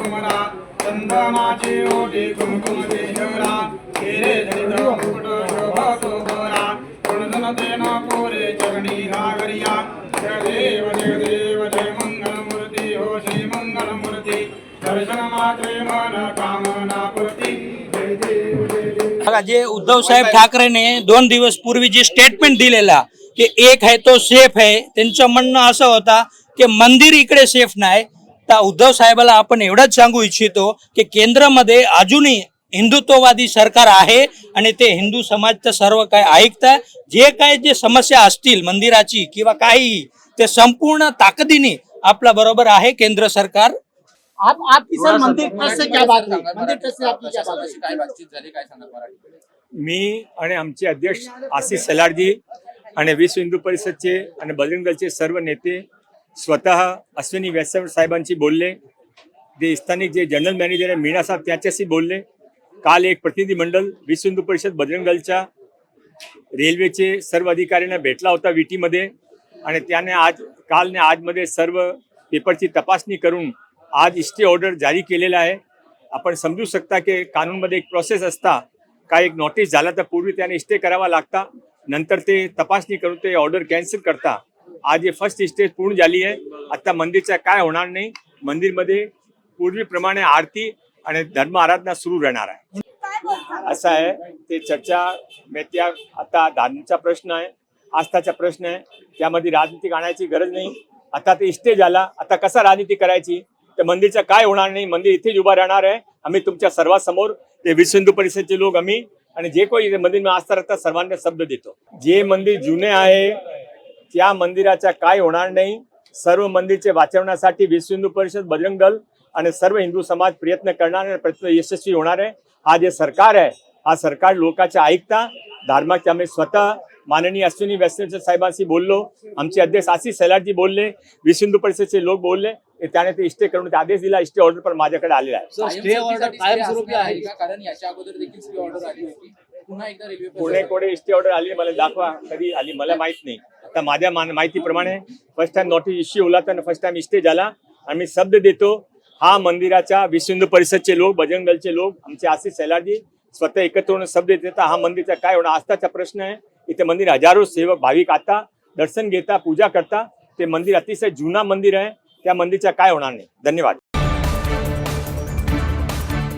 कुमरा चंदनाची ओटी कुमकुम केशवरा केरे जनित मुकुट शोभतो भरा गुणधन तेन पोरे चरणी घागरिया जगदेव जगदेव जय मंगलमूर्ती हो श्री मंगलमूर्ती। दर्शन मात्रे मन कामना पूर्ती जय देव जय देव। बघा जे उद्धव साहेब ठाकरेने दोन दिवस पूर्वी जे स्टेटमेंट दिलेला की एक आहे तो सेफ आहे त्यांचं म्हणणं असं होता की मंदिर इकडे सेफ नाही. तर उद्धव साहेबाला आपण एवढंच सांगू इच्छितो की केंद्रामध्ये अजूनही हिंदुत्ववादी सरकार आहे आणि ते हिंदू समाजचं सर्व काय ऐकतं जे काय जे समस्या असतील मंदिराची किंवा काही ते संपूर्ण ताकदीने आपल्या बरोबर आहे केंद्र सरकार. आप आपकी सर मंदिर ट्रस्ट से क्या बात हुई मंदिर ट्रस्ट से आपकी क्या बात हुई काय बातचीत झाली? काय सांगाल मराठी मी आणि आमचे अध्यक्ष आशिष सलाडजी आणि विश्व हिंदू परिषदचे आणि बजरंग दलचे सर्व नेते स्वतः अश्विनी व्यासराव साहेबांशी बोलले. जे स्थानिक जे जनरल मॅनेजर आहे मीना साहेब त्याच्याशी बोलले. काल एक प्रतिनिधी मंडळ विश्व हिंदू परिषद बजरंग दलच्या रेल्वेचे सर्व अधिकाऱ्यांना भेटला होता विटीमध्ये. आणि त्याने आज कालने आजमध्ये सर्व पेपरची तपासणी करून आज इस्टे ऑर्डर जारी केलेला आहे. आपण समजू शकता की कानूनमध्ये एक प्रोसेस असता काय एक नोटीस झाला तर पूर्वी त्याने इस्टे करावा लागता. नंतर ते तपासणी करून ते ऑर्डर कॅन्सल करता. आज हे फर्स्ट स्टेज पूर्ण झाली आहे. आता मंदिरचा काय होणार नाही? मंदिरमध्ये पूर्वीप्रमाणे आरती आणि धर्म आराधना सुरू राहणार आहे. असं आहे ते चर्चा में त्या आता धार्मिकचा प्रश्न आहे आस्थाचा प्रश्न आहे. त्यामध्ये राजनीती आणायची गरज नाही. आता ते इष्टे झाला आता कसा राजनीती करायची? तर मंदिरचं काय होणार नाही? मंदिर इथेच उभा राहणार आहे. आम्ही तुमच्या सर्वांसमोर ते विश्व हिंदू परिषदचे लोक आम्ही आणि जे कोणी मंदिर आस्था राहतात सर्वांना शब्द देतो. जे मंदिर जुने आहे त्या मंदिराचा काय होणार नाही? सर्व मंदिरचे वाचवण्यासाठी विश्व हिंदू परिषद बजरंग दल आणि सर्व हिंदू समाज प्रयत्न करणार आणि प्रयत्न यशस्वी होणार आहे. हा जे सरकार आहे हा सरकार लोकांच्या ऐकता धार्मिक आम्ही स्वतः माननीय अश्विनी व्यासराव साहेबांशी बोललो आमचे अध्यक्ष आशिष सलाडजी बोलले विश्व हिंदू परिषदेचे लोक बोलले त्याने ते इष्टे करून आदेश दिला इष्टे ऑर्डर पण माझ्याकडे आलेला आहे. स्टे ऑर्डर कायमस्वरूपी आहे. का? कारण याच्या अगोदर देखील स्टे ऑर्डर आली होती. पुन्हा एकदा रेल्वे पुणे कोडे इष्टे ऑर्डर आली मला दाखवा कधी आली मला माहीत नाही. आता माझ्या मान- माहितीप्रमाणे फर्स्ट टाइम नोटीस इश्यू होला तर फर्स्ट टाइम इष्टे झाला. आणि मी शब्द देतो हा मंदिराच्या विश्व हिंदू परिषदचे लोक बजरंग दलचे लोक आमचे आशिष सैलाजी स्वतः एकत्र होऊन शब्द देतात. हा मंदिरचा काय होणार आस्थाचा प्रश्न आहे? इथे मंदिर हजारो सेवक भाविक आता दर्शन घेता पूजा करता. ते मंदिर अतिशय जुना मंदिर आहे. त्या मंदिरचा काय होणार नाही. धन्यवाद.